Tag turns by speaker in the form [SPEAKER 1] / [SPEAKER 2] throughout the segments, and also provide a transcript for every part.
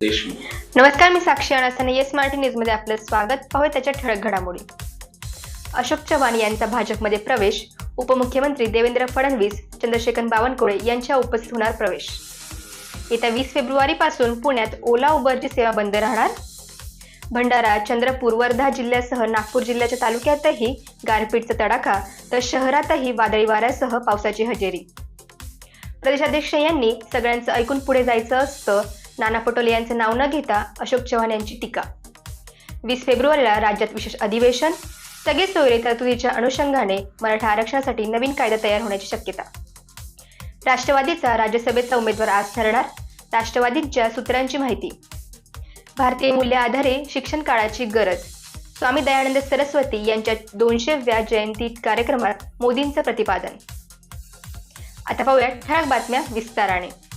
[SPEAKER 1] देशमुख.
[SPEAKER 2] नमस्कार मी साक्षी अनासाने. येस मराठी न्यूजमध्ये आपलं स्वागत. पाहूया त्याच्या ठळक घडामोडी. अशोक चव्हाण यांचा भाजपमध्ये प्रवेश. उपमुख्यमंत्री देवेंद्र फडणवीस चंद्रशेखर बावनकुळे यांच्या उपस्थित होणार प्रवेश. येत्या वीस फेब्रुवारीपासून पुण्यात ओला उबरची सेवा बंद राहणार? भंडारा चंद्रपूर वर्धा जिल्ह्यासह नागपूर जिल्ह्याच्या तालुक्यातही गारपीटचा तडाखा तर शहरातही वादळी वाऱ्यासह पावसाची हजेरी. प्रदेशाध्यक्ष यांनी सगळ्यांचं ऐकून पुढे जायचं असतं. नाना पटोले यांचं नाव न घेता अशोक चव्हाण यांची टीका. वीस फेब्रुवारीला राज्यात विशेष अधिवेशन. सगळे सोयरे तरतुदीच्या अनुषंगाने मराठा आरक्षणासाठी नवीन कायदा तयार होण्याची शक्यता. राष्ट्रवादीचा राज्यसभेचा उमेदवार आज ठरणार राष्ट्रवादींच्या सूत्रांची माहिती. भारतीय मूल्य आधारे शिक्षण काळाची गरज. स्वामी दयानंद सरस्वती यांच्या दोनशेव्या जयंती कार्यक्रमात मोदींचं प्रतिपादन. आता पाहूया ठळक बातम्या विस्ताराने.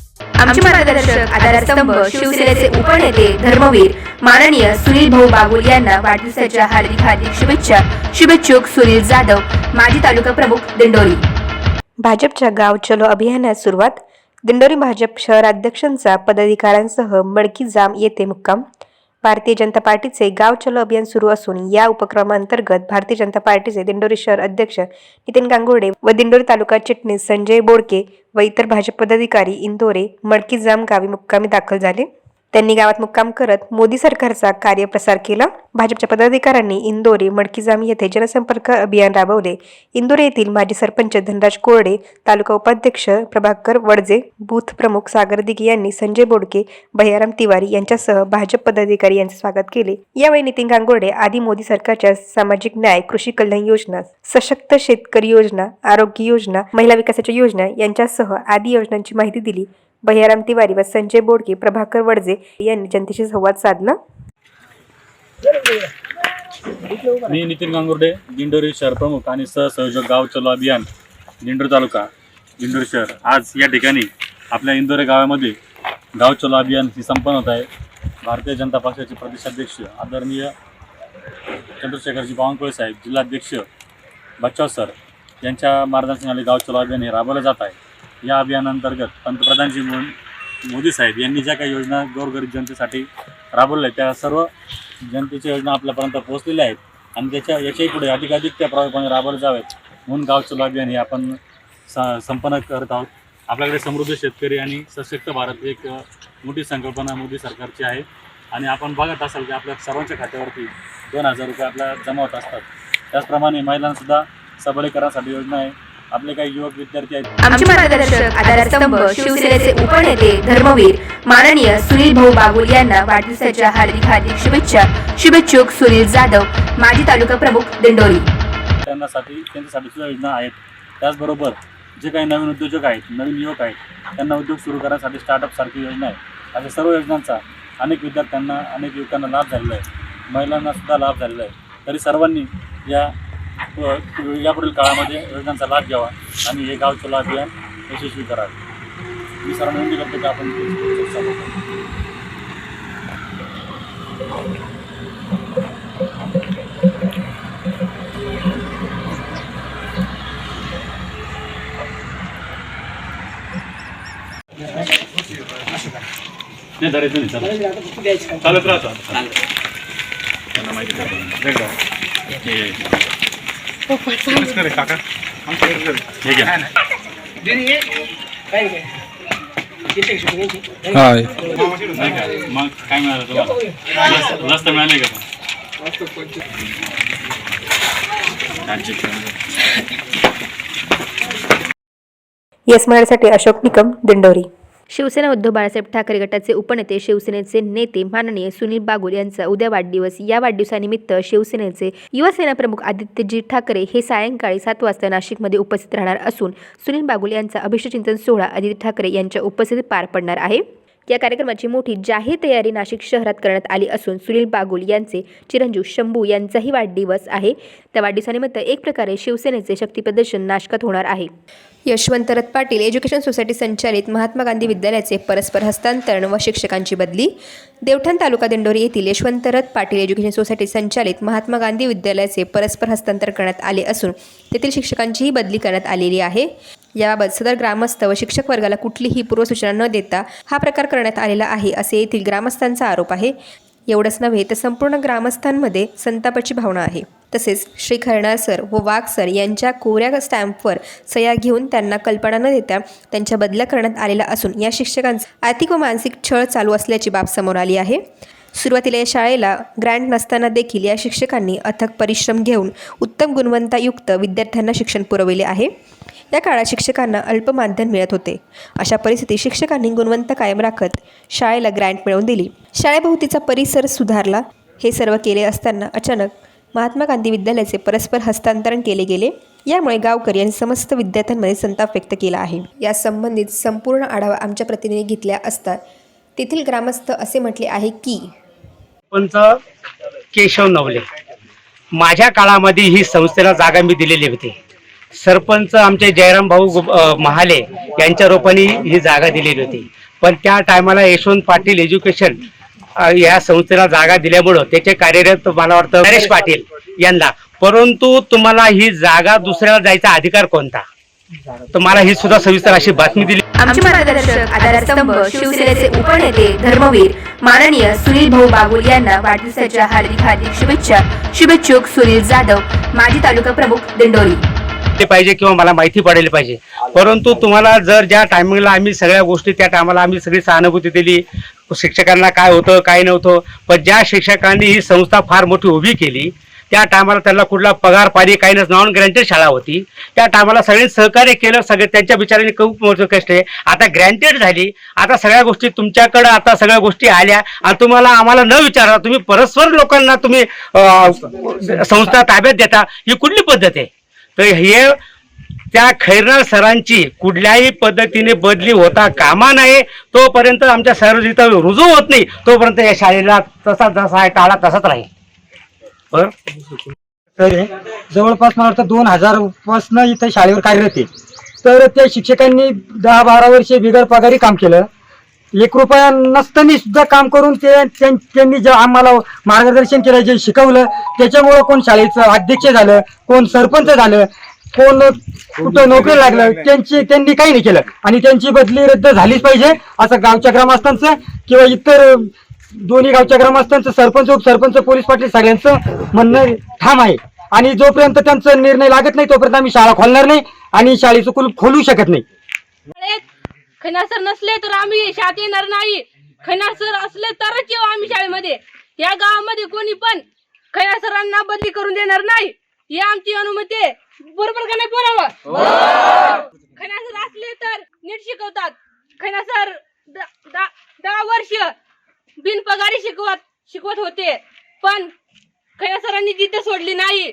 [SPEAKER 3] आमचे मार्गदर्शक आधारस्तंभ शिवसेनेचे उपनेते धर्मवीर माननीय सुनील भाऊ बागुल यांना वाढदिवसाच्या हार्दिक हार्दिक शुभेच्छा. शुभेच्छुक सुनील जाधव माजी तालुका प्रमुख दिंडोरी.
[SPEAKER 4] भाजपच्या गाव चलो अभियानात सुरुवात. दिंडोरी भाजप शहराध्यक्षांचा पदाधिकाऱ्यांसह मडकी जाम येथे मुक्काम. भारतीय जनता पार्टीचे गाव चलो अभियान सुरू असून या उपक्रमांतर्गत भारतीय जनता पार्टीचे दिंडोरी शहर अध्यक्ष नितीन गांगुर्डे व दिंडोरी तालुका चिटणीस संजय बोडके व इतर भाजप पदाधिकारी इंदोरे मडकी जामगावी मुक्कामी दाखल झाले. त्यांनी गावात मुक्काम करत मोदी सरकारचा कार्यप्रसार केला. भाजपच्या पदाधिकाऱ्यांनी इंदोरे मडकीजामी येथे जनसंपर्क अभियान राबवले. इंदोरे येथील माजी सरपंच धनराज कोरडे तालुका उपाध्यक्ष प्रभाकर वडजे बूथ प्रमुख सागर दिघे यांनी संजय बोडके भैयाराम तिवारी यांच्यासह भाजप पदाधिकारी यांचे स्वागत केले. यावेळी नितीन गांगोडे आदी मोदी सरकारच्या सामाजिक न्याय कृषी कल्याण योजना सशक्त शेतकरी योजना आरोग्य योजना महिला विकासाच्या योजना यांच्यासह आदी योजनांची माहिती दिली. भैयाराम तिवारी व संजय बोडके प्रभाकर वडजे यांनी जनतेशी संवाद साधला.
[SPEAKER 5] मी नितीन गांगुर्डे दिंडोरी शहर प्रमुख आणि सहसंयोजक गाव चलो अभियान दिंडोरी तालुका दिंडोरी शहर. आज या ठिकाणी आपल्या इंदोरे गावामध्ये गाव चलो अभियान ही संपन्न होत आहे. भारतीय जनता पक्षाचे प्रदेशाध्यक्ष आदरणीय चंद्रशेखरजी बावनकुळे साहेब जिल्हाध्यक्ष बच्चाव सर यांच्या मार्गदर्शनाखाली गाव चलो अभियान हे राबवलं जात आहे. या अभियानांतर्गत पंतप्रधान श्री मोदी साहेब यांनी ज्या काही योजना गोरगरीब जनतेसाठी राबवल्या आहेत त्या सर्व जनतेच्या योजना आपल्यापर्यंत पोहोचलेल्या आहेत आणि त्याच्या याच्याही पुढे अधिकाधिक त्या प्रभावीपणे राबवल्या जाव्यात. म्हणून गाव चलो अभियान हे आपण स संपन्न करत आहोत. आपल्याकडे समृद्ध शेतकरी आणि सशक्त भारत एक मोठी संकल्पना मोदी सरकारची आहे. आणि आपण बघत असाल की आपल्या सर्वांच्या खात्यावरती दोन हजार रुपये आपल्या जमा होत असतात. त्याचप्रमाणे महिलांसुद्धा सबलीकरणासाठी योजना आहे. आपले काही युवक विद्यार्थी आहेत.
[SPEAKER 3] आमचे मार्गदर्शक आधारस्तंभ शिवसेनेचे उपनेते धर्मवीर माननीय सुनील भाऊ बागुल यांना वाढदिवसाच्या हार्दिक हार्दिक शुभेच्छा. शुभेच्छुक सुनील जाधव माजी तालुका प्रमुख दिंडोरी.
[SPEAKER 5] त्यांनासाठी त्यांच्यासाठी सुद्धा योजना आहेत. त्याचबरोबर जे काही नवीन उद्योजक आहेत नवीन युवक आहेत त्यांना उद्योग सुरू करण्यासाठी स्टार्टअप सारखी योजना आहे. अशा सर्व योजनांचा अनेक विद्यार्थ्यांना अनेक युवकांना लाभ झालेला आहे. महिलांना सुद्धा लाभ झालेला आहे. तरी सर्वांनी या यापुढील काळामध्ये योजनांचा लाभ घ्यावा आणि हे गाव चला अभियान यशस्वी करावे. मी सर विनंती करतो की आपण नाही धरायचं नाही चालत चालत राहतो त्यांना माहिती आहे. वेगळं. हे घे. हे घ्या. नाही का? मग काय मिळालं तुला जास्त- जास्त मिळाले का राज्य
[SPEAKER 4] येस मराठीसाठी अशोक निकम दिंडोरी
[SPEAKER 3] शिवसेना उद्धव बाळासाहेब ठाकरे गटाचे उपनेते शिवसेनेचे नेते माननीय सुनील बागुल यांचा उद्या वाढदिवस. या वाढदिवसानिमित्त शिवसेनेचे युवासेना प्रमुख आदित्यजी ठाकरे हे सायंकाळी सात वाजता नाशिकमध्ये उपस्थित राहणार असून सुनील बागुल यांचा अभिषेकचिंतन सोहळा आदित्य ठाकरे यांच्या उपस्थितीत पार पडणार आहे. या कार्यक्रमाची मोठी जाहीर तयारी नाशिक शहरात करण्यात आली असून सुनील बागुल यांचे चिरंजीव शंभू यांचाही वाढदिवस आहे. त्या वाढदिवसानिमित्त एक प्रकारे शिवसेनेचे शक्तीप्रदर्शन नाशकात होणार आहे. यशवंत रथ पाटील एज्युकेशन सोसायटी संचालित महात्मा गांधी विद्यालयाचे परस्पर हस्तांतरण व शिक्षकांची बदली. देवठाण तालुका दिंडोरी येथील यशवंत रथ पाटील एज्युकेशन सोसायटी संचालित महात्मा गांधी विद्यालयाचे परस्पर हस्तांतरण करण्यात आले असून तेथील शिक्षकांचीही बदली करण्यात आलेली आहे. याबाबत सदर ग्रामस्थ व शिक्षक वर्गाला कुठलीही पूर्वसूचना न देता हा प्रकार करण्यात आलेला आहे असे येथील ग्रामस्थांचा आरोप आहे. एवढंच नव्हे तर संपूर्ण ग्रामस्थांमध्ये संतापाची भावना आहे. तसेच श्री खरणार सर व वाघ सर यांच्या कोऱ्या स्टॅम्पवर सह्या घेऊन त्यांना कल्पना न देता त्यांच्या बदल्या करण्यात आलेला असून या शिक्षकांचा आर्थिक व मानसिक छळ चालू असल्याची बाब समोर आली आहे. सुरुवातीला या शाळेला ग्रँट नसताना देखील या शिक्षकांनी अथक परिश्रम घेऊन उत्तम गुणवत्तायुक्त विद्यार्थ्यांना शिक्षण पुरविले आहे. त्या काळात शिक्षकांना अल्प मानधन मिळत होते. अशा परिस्थितीत शिक्षकांनी गुणवंत कायम राखत शाळेला ग्रँट मिळवून दिली. शाळेभोवतीचा परिसर सुधारला. हे सर्व केले असताना अचानक महात्मा गांधी विद्यालयाचे परस्पर हस्तांतरण केले गेले. यामुळे गावकरी यांनी समस्त विद्यार्थ्यांमध्ये संताप व्यक्त केला आहे. या संबंधित संपूर्ण आढावा आमच्या प्रतिनिधी घेतल्या असता तेथील ग्रामस्थ असे म्हटले आहे की
[SPEAKER 1] पंच केशव नवले. माझ्या काळामध्ये ही संस्थेला जागा मी दिलेली होती. सरपंच आमचे जयराम भाऊ महाले यांच्या रूपाने ही जागा दिलेली होती. पण त्या टायमाला यशवंत पाटील एज्युकेशन या संस्थेला जागा दिल्यामुळं त्याचे कार्यरत मला वाटतं नरेश पाटील यांना. परंतु तुम्हाला ही जागा दुसऱ्याला जायचा अधिकार कोणता? तर मला ही सुद्धा सविस्तर अशी बातमी दिली.
[SPEAKER 3] आमचे मार्गदर्शक आधारस्तंभ शिवसेनेचे उपनेते धर्मवीर माननीय सुनील भाऊ बागुल यांना वाढदिवसाच्या हार्दिक हार्दिक शुभेच्छा. शुभेच्छुक सुनील जाधव माजी तालुका प्रमुख दिंडोरी.
[SPEAKER 1] ते पाहिजे किंवा मला माहिती पडायला पाहिजे. परंतु तुम्हाला जर ज्या टायमिंगला आम्ही सगळ्या गोष्टी त्या टायमाला आम्ही सगळी सहानुभूती दिली शिक्षकांना काय होतं काय नव्हतं पण ज्या शिक्षकांनी ही संस्था फार मोठी उभी केली त्या टायमाला त्यांना कुठला पगार पाणी काही नस नॉन ग्रँटेड शाळा होती. त्या टायमाला सगळ्यांनी सहकार्य केलं सगळे त्यांच्या विचाराने खूप मोठं कष्ट आहे आता ग्रँटेड झाली. आता सगळ्या गोष्टी तुमच्याकडं आता सगळ्या गोष्टी आल्या. आणि तुम्हाला आम्हाला न विचारा तुम्ही परस्पर लोकांना तुम्ही संस्था ताब्यात देता ही कुठली पद्धत आहे? तर हे त्या खैरनार सरांची कुठल्याही पद्धतीने बदली होता कामा नये तोपर्यंत आमच्या सर जिथं रुजू होत नाही तोपर्यंत या शाळेला तसा जसा आहे टाळा तसाच राहील.
[SPEAKER 6] तर जवळपास मला वाटतं दोन हजार पासन इथं शाळेवर कार्यरत आहे. तर त्या शिक्षकांनी दहा बारा वर्षे बिगर पगारी काम केलं. एक रुपया नसताना सुद्धा काम करून ते त्यां- त्यांनी जे आम्हाला मार्गदर्शन केलं जे शिकवलं त्याच्यामुळं कोण शाळेचं अध्यक्ष झालं कोण सरपंच झालं कोण कुठं नोकरी लागलं त्यांची त्यांनी काही नाही केलं. आणि त्यांची बदली रद्द झालीच पाहिजे असं गावच्या ग्रामस्थांचं किंवा इतर दोन्ही गावच्या ग्रामस्थांचं सरपंच उपसरपंच पोलीस पाटील सगळ्यांचं म्हणणं ठाम आहे. आणि जोपर्यंत त्यांचा निर्णय लागत नाही तोपर्यंत आम्ही शाळा खोलणार नाही आणि शाळेचं कुलूप खोलू शकत नाही.
[SPEAKER 7] शाळेत खैनार सर नसले तर आम्ही शाळेत येणार नाही. खैनार सर असले तरच येऊ आम्ही शाळेमध्ये. या गावामध्ये कोणी पण खैनार सरांना बदली करून देणार नाही. ही आमची अनुमती आहे. बरोबर का नाही बोलावं? खैनार सर असले तर नीट शिकवतात. खैनार सर द- द- दहा वर्ष बिनपगारी शिकवत शिकवत होते. पण खैनार सरांनी जिद्द सोडली नाही.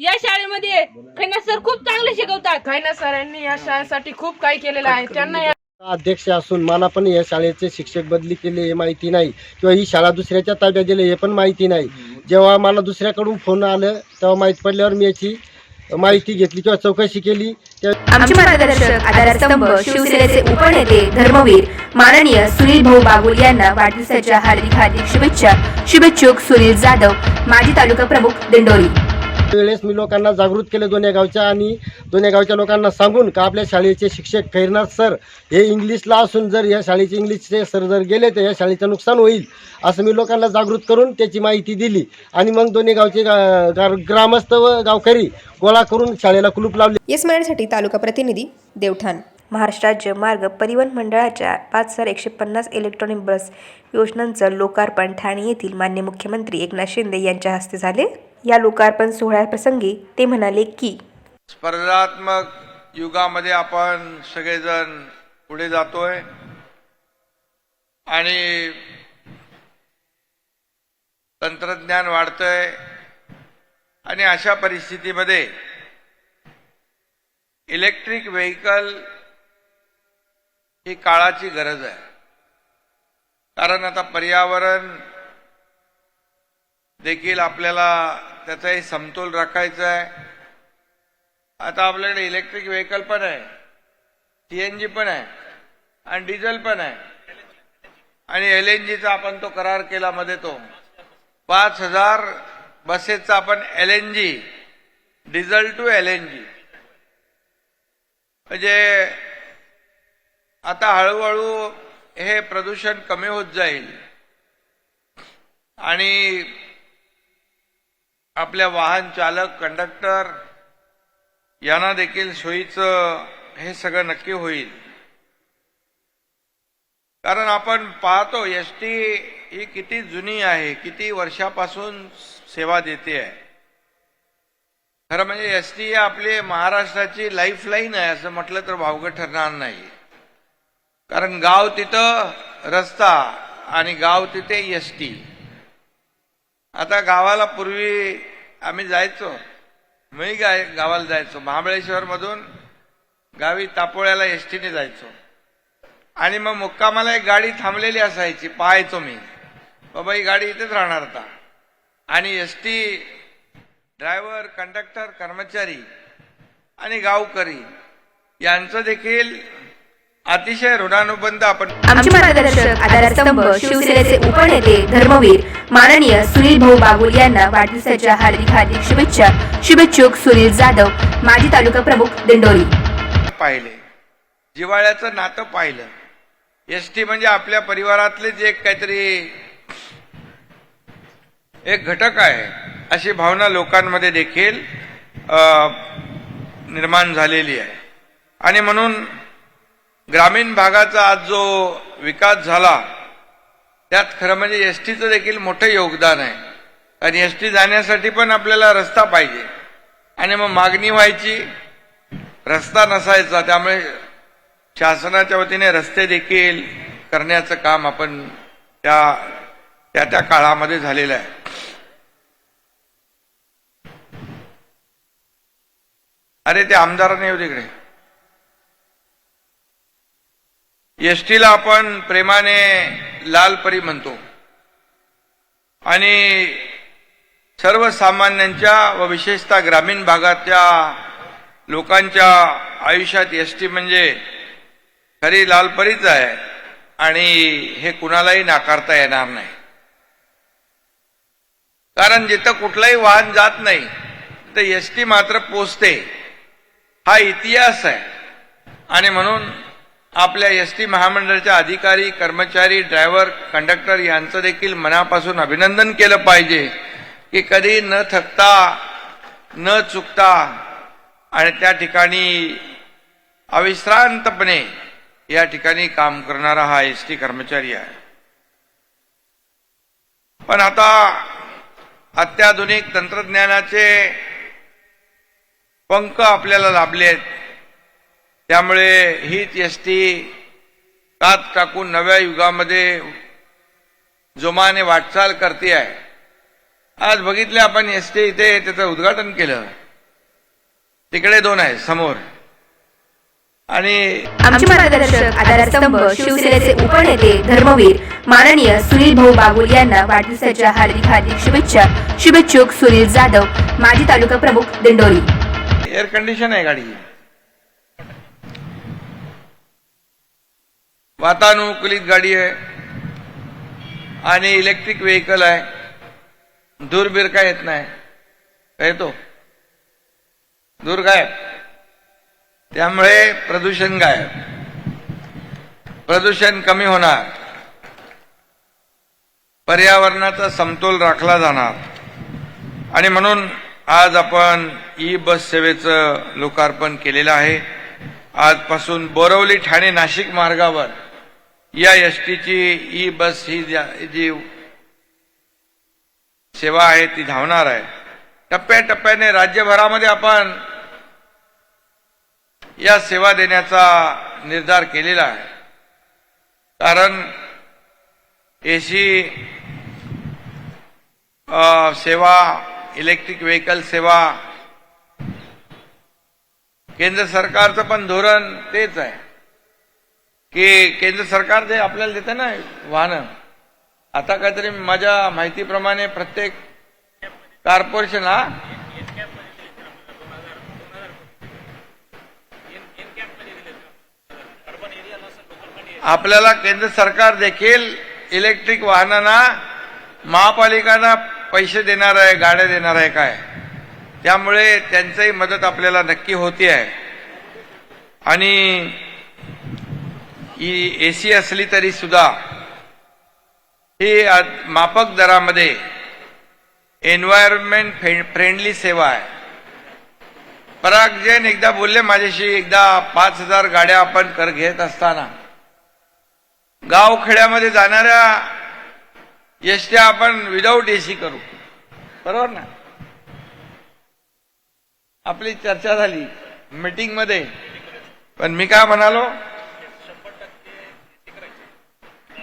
[SPEAKER 7] या शाळेमध्ये खैनार सर खूप चांगले शिकवतात.
[SPEAKER 8] खैना सरांनी या शाळेसाठी खूप काही केलेलं आहे. त्यांना या
[SPEAKER 9] अध्यक्ष असून मला पण या शाळेचे शिक्षक बदली केले हे माहिती नाही. किंवा ही शाळा दुसऱ्याच्या ताब्यात दिली हे पण माहिती नाही. जेव्हा मला दुसऱ्याकडून फोन आलं तेव्हा माहीत पडल्यावर मी याची माहिती घेतली किंवा चौकशी केली.
[SPEAKER 3] आमचे मार्गदर्शक आधारस्तंभ शिवसेनेचे उपनेते धर्मवीर माननीय सुनील भाऊ बागुल यांना वाढदिवसाच्या हार्दिक हार्दिक शुभेच्छा. शुभेच्छुक सुनील जाधव माजी तालुका प्रमुख दिंडोरी.
[SPEAKER 9] वेळेस मी लोकांना जागृत केले दोन्ही गावच्या आणि दोन्ही गावच्या लोकांना सांगून का आपल्या शाळेचे शिक्षक खैरनाथ सर हे इंग्लिशला असून जर या शाळेचे इंग्लिशचे सर जर गेले तर या शाळेचं नुकसान होईल असं मी लोकांना जागृत करून त्याची माहिती दिली. आणि मग दोन्ही गावचे गा- गा- ग्रामस्थ व गावकरी गोळा करून शाळेला कुलूप लावले.
[SPEAKER 3] येस मराठीसाठी तालुका प्रतिनिधी देवठाण.
[SPEAKER 4] महाराष्ट्र राज्य मार्ग परिवहन मंडळाच्या पाच हजार एकशे पन्नास इलेक्ट्रॉनिक बस योजनांचं लोकार्पण ठाणे येथील मान्य मुख्यमंत्री एकनाथ शिंदे यांच्या हस्ते झाले. या लोकार्पण सोहळ्याप्रसंगी ते म्हणाले की
[SPEAKER 10] स्पर्धात्मक युगामध्ये आपण सगळेजण पुढे जातोय आणि तंत्रज्ञान वाढतंय आणि अशा परिस्थितीमध्ये इलेक्ट्रिक व्हेकल ही काळाची गरज आहे. कारण आता पर्यावरण देखील आपल्याला त्याचाही समतोल राखायचा आहे. आता आपल्याकडे इलेक्ट्रिक व्हेकल पण आहे. सी एन जी पण आहे. आणि डिझेल पण आहे. आणि एल एन जीचा आपण तो करार केला मध्ये तो. पाच हजार बसेसचा आपण L N G diesel to L N G म्हणजे आता हळूहळू हे प्रदूषण कमी होत जाईल. आणि आपल्या वाहन चालक कंडक्टर यांना देखील सोयीचं हे सगळं नक्की होईल. कारण आपण पाहतो एस टी ही किती जुनी आहे किती वर्षापासून सेवा देते आहे. खरं म्हणजे एस टी आपली महाराष्ट्राची लाईफलाईन आहे असं म्हटलं तर भावगं ठरणार नाही. कारण गाव तिथं रस्ता आणि गाव तिथे एस टी. आता गावाला पूर्वी आम्ही जायचो. मी गाय गावाला जायचो. महाबळेश्वरमधून गावी तापोळ्याला एस टीने जायचो. आणि मग मुक्कामाला एक गाडी थांबलेली असायची पाहायचो मी. बाबा ही गाडी इथेच राहणार आता. आणि एस टी ड्रायव्हर कंडक्टर कर्मचारी आणि गावकरी यांचं देखील अतिशय ऋणानुबंध आपण
[SPEAKER 3] आमचे मार्गदर्शक आधारस्तंभ शिवसेनेचे उपनेते धर्मवीर माननीय सुनील भाऊ बागुल यांना वाढदिवसाच्या हार्दिक हार्दिक शुभेच्छा. शुभेच्छुक सुनील जाधव माजी तालुका प्रमुख दिंडोरी.
[SPEAKER 10] पाहिले. जिव्हाळ्याचं नातं पाहिलं. एस टी म्हणजे आपल्या परिवारातलेच एक काहीतरी एक घटक आहे अशी भावना लोकांमध्ये देखील निर्माण झालेली आहे. आणि म्हणून ग्रामीण भागाचा आज जो विकास झाला त्यात खरं म्हणजे एस टीचं देखील मोठं योगदान आहे. आणि एस टी जाण्यासाठी पण आपल्याला रस्ता पाहिजे. आणि मग मागणी व्हायची रस्ता नसायचा त्यामुळे शासनाच्या वतीने रस्ते देखील करण्याचं काम आपण त्या त्या त्या काळामध्ये झालेलं आहे. अरे ते आमदारांनी येऊ हो तिकडे. एस टीला आपण प्रेमाने लालपरी म्हणतो. आणि सर्वसामान्यांच्या व विशेषतः ग्रामीण भागातल्या लोकांच्या आयुष्यात एस टी म्हणजे खरी लालपरीच आहे. आणि हे कुणालाही नाकारता येणार नाही. कारण जिथं कुठलंही वाहन जात नाही तर एस टी मात्र पोचते. हा इतिहास आहे. आणि म्हणून आपल्या एस टी महामंडळाच्या अधिकारी कर्मचारी ड्रायव्हर कंडक्टर यांचं देखील मनापासून अभिनंदन केलं पाहिजे की कधी न थकता न चुकता आणि त्या ठिकाणी अविश्रांतपणे या ठिकाणी काम करणारा हा एस टी कर्मचारी आहे. पण आता अत्याधुनिक तंत्रज्ञानाचे पंख आपल्याला लाभले आहेत त्यामुळे हीच एस टी कात टाकून नव्या युगामध्ये जोमाने वाटचाल करते आहे. आज बघितले आपण एस टी इथे त्याचं उद्घाटन केलं. तिकडे दोन आहे समोर. आणि
[SPEAKER 3] आमचे मार्गदर्शक आधारस्तंभ शिवसेनेचे उपनेते धर्मवीर माननीय सुनील भाऊ बागुल यांना वाढदिवसाच्या हार्दिक हार्दिक शुभेच्छा. शुभेच्छुक सुनील जाधव माजी तालुका प्रमुख दिंडोरी.
[SPEAKER 10] एअर कंडिशन आहे गाडी वातानुकूलित गाडी आहे. आणि इलेक्ट्रिक व्हेकल आहे. दूर बीर काय येत नाही. काय येतो दूर गायब त्यामुळे प्रदूषण गायब. प्रदूषण कमी होणार. पर्यावरणाचा समतोल राखला जाणार. आणि म्हणून आज आपण ई बस सेवेचं लोकार्पण केलेलं आहे. आजपासून बोरवली ठाणे नाशिक मार्गावर या एस टीची ई बस ही जी सेवा आहे ती धावणार आहे. टप्प्याटप्प्याने राज्यभरामध्ये आपण या सेवा देण्याचा निर्धार केलेला आहे. कारण एसी सेवा इलेक्ट्रिक व्हेकल सेवा केंद्र सरकारचं पण धोरण तेच आहे. की केंद्र सरकार जे आपल्याला देतं ना वाहनं आता काहीतरी माझ्या माहितीप्रमाणे प्रत्येक कॉर्पोरेशन हा आपल्याला केंद्र सरकार देखील इलेक्ट्रिक वाहनांना महापालिकांना पैसे देणार आहे गाड्या देणार आहे काय? त्यामुळे त्यांचंही मदत आपल्याला नक्की होती आहे. आणि ही ए सी असली तरी सुद्धा ही मापक दरामध्ये एन्व्हायरमेंट फ्रेंडली सेवा आहे. पराग जैन एकदा बोलले माझ्याशी एकदा पाच हजार गाड्या आपण कर घेत असताना. गावखेड्यामध्ये जाणाऱ्या एसट्या आपण विदाऊट एसी करू. बरोबर ना? आपली चर्चा झाली मीटिंगमध्ये. पण मी काय म्हणालो?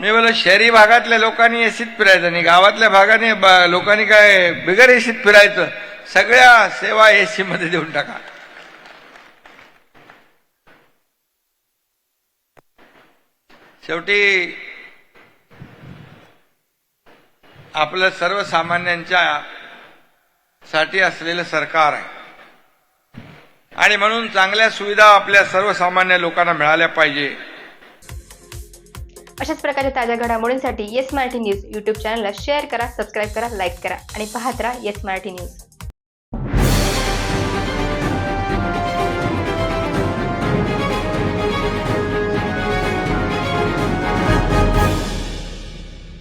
[SPEAKER 10] मी बोल शहरी भागातल्या लोकांनी एसीत फिरायचं नाही गावातल्या भागाने लोकांनी काय बिगर एसीत फिरायचं सगळ्या सेवा एसी मध्ये देऊन टाका. शेवटी आपलं सर्वसामान्यांच्या साठी असलेलं सरकार आहे. आणि म्हणून चांगल्या सुविधा आपल्या सर्वसामान्य लोकांना मिळाल्या पाहिजे.
[SPEAKER 2] अशाच प्रकारच्या ताज्या घडामोडींसाठी येस मराठी न्यूज यूट्यूब चॅनलला शेअर करा सबस्क्राईब करा लाईक करा आणि पाहत राहा येस मराठी न्यूज